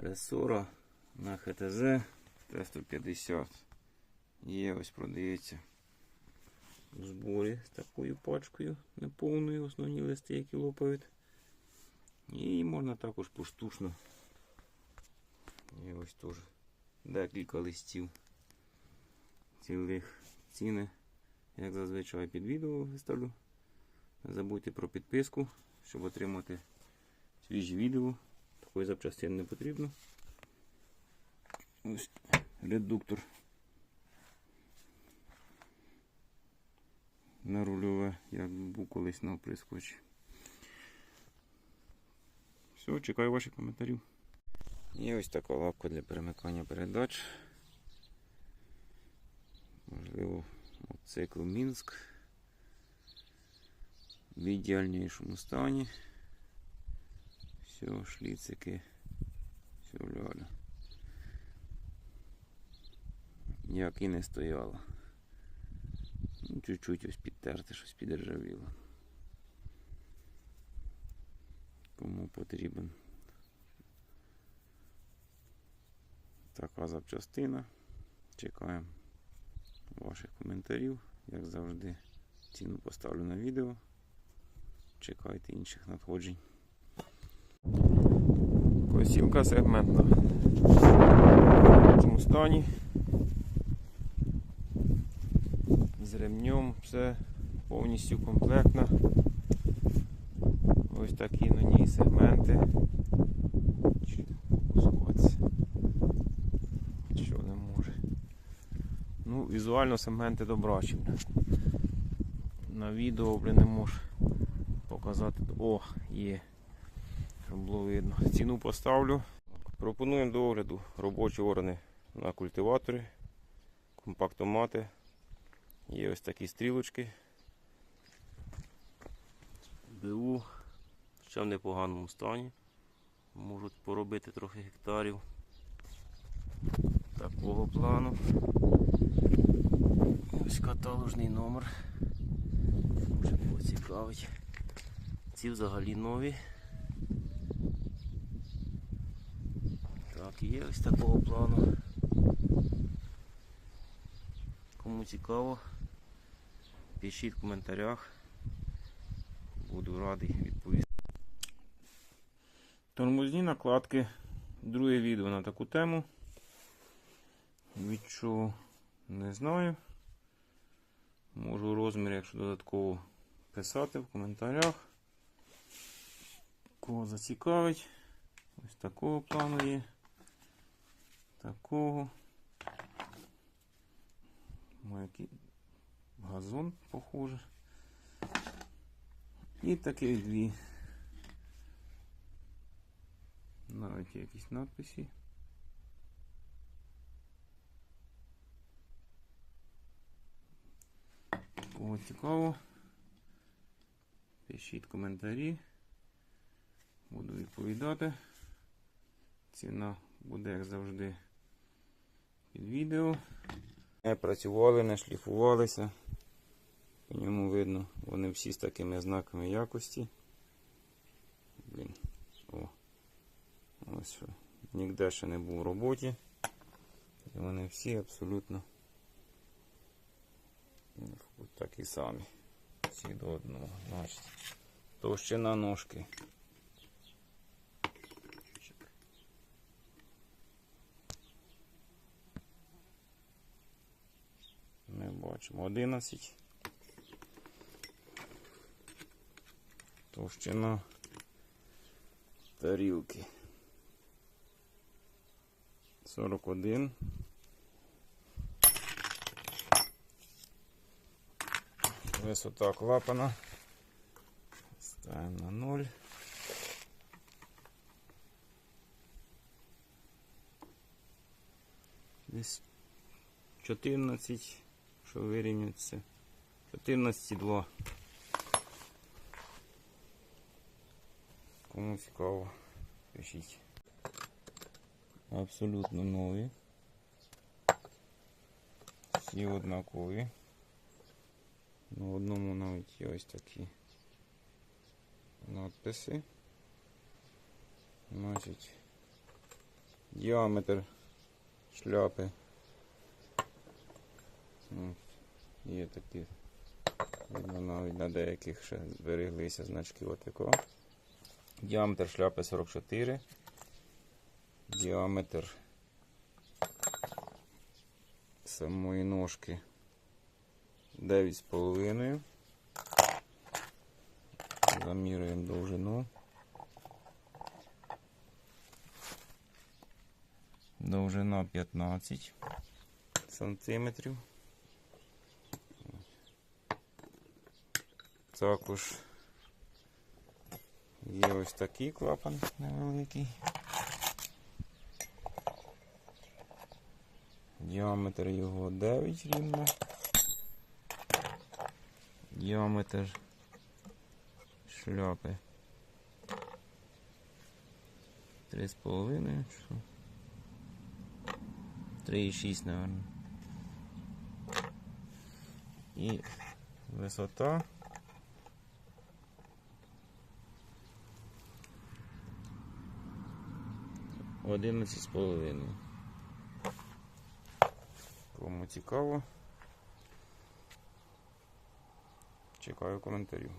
Ресора на ХТЗ Т-150. Є ось продається в зборі з такою пачкою неповною, основні листи, які лопають. І можна також поштучно. І ось теж декілька листів цілих ціни. Як зазвичай під відео виставлю. Не забудьте про підписку, щоб отримати свіжі відео. Такої запчастини не потрібно. Ось редуктор на рульове, як був колись на оприскувачі. Все, чекаю ваших коментарів. І ось така лапка для перемикання передач. Можливо, мотоцикл Мінськ в ідеальнішому стані. Все, шліцики, все ляля. Як і не стояло. Ну, чуть-чуть ось підтерти, щось підржавіло. Кому потрібен така запчастина. Чекаємо ваших коментарів. Як завжди, ціну поставлю на відео. Чекайте інших надходжень. Косілка сегментна. В цьому стані. З ремнем все повністю комплектна. Ось такі на ній сегменти. Що не може. Ну, візуально сегменти добрачі. На відео бля, не можу показати. О, є. Щоб було видно. Ціну поставлю. Пропонуємо до огляду робочі органи на культиваторі, компактомати. Є ось такі стрілочки. БУ ще в непоганому стані. Можуть поробити трохи гектарів такого плану. Ось каталожний номер. Може було цікавить. Ці взагалі нові. Так, є ось такого плану. Кому цікаво, пишіть в коментарях. Буду радий відповісти. Тормозні накладки. Друге відео на таку тему. Від чого не знаю. Можу розмір, якщо додатково писати в коментарях. Кого зацікавить. Ось такого плану є. Такого. Який газон похоже. І таких дві. Навіть якісь надписи. Кого цікаво. Пишіть коментарі. Буду відповідати. Ціна буде, як завжди, під відео. Не працювали, не шліфувалися. По ньому видно, вони всі з такими знаками якості. Блін. О. Ось що. Ніде ще не був в роботі. І вони всі абсолютно такі самі. Всі до одного. Значить, товщина ножки. Бачимо 11. Товщина тарілки. 41. Висота клапана. Ставимо на 0. Десь 14, що вирівнюється. 14,2. Кому цікаво, пишіть. Абсолютно нові. Всі однакові. На одному навіть є ось такі надписи. Значить, Діаметр шляпи. М, Є такі. Видно навіть на деяких ще збереглися значки отако. Діаметр шляпи 44. Діаметр самої ножки 9,5. Замірюємо довжину. Довжина 15 сантиметрів. Також є ось такий клапан невеликий. Діаметр його 9 рівно. Діаметр шляпи 3,5 що? 3,6, наверное. І висота Одинадцять з половиною. Кому цікаво, чекаю коментарів.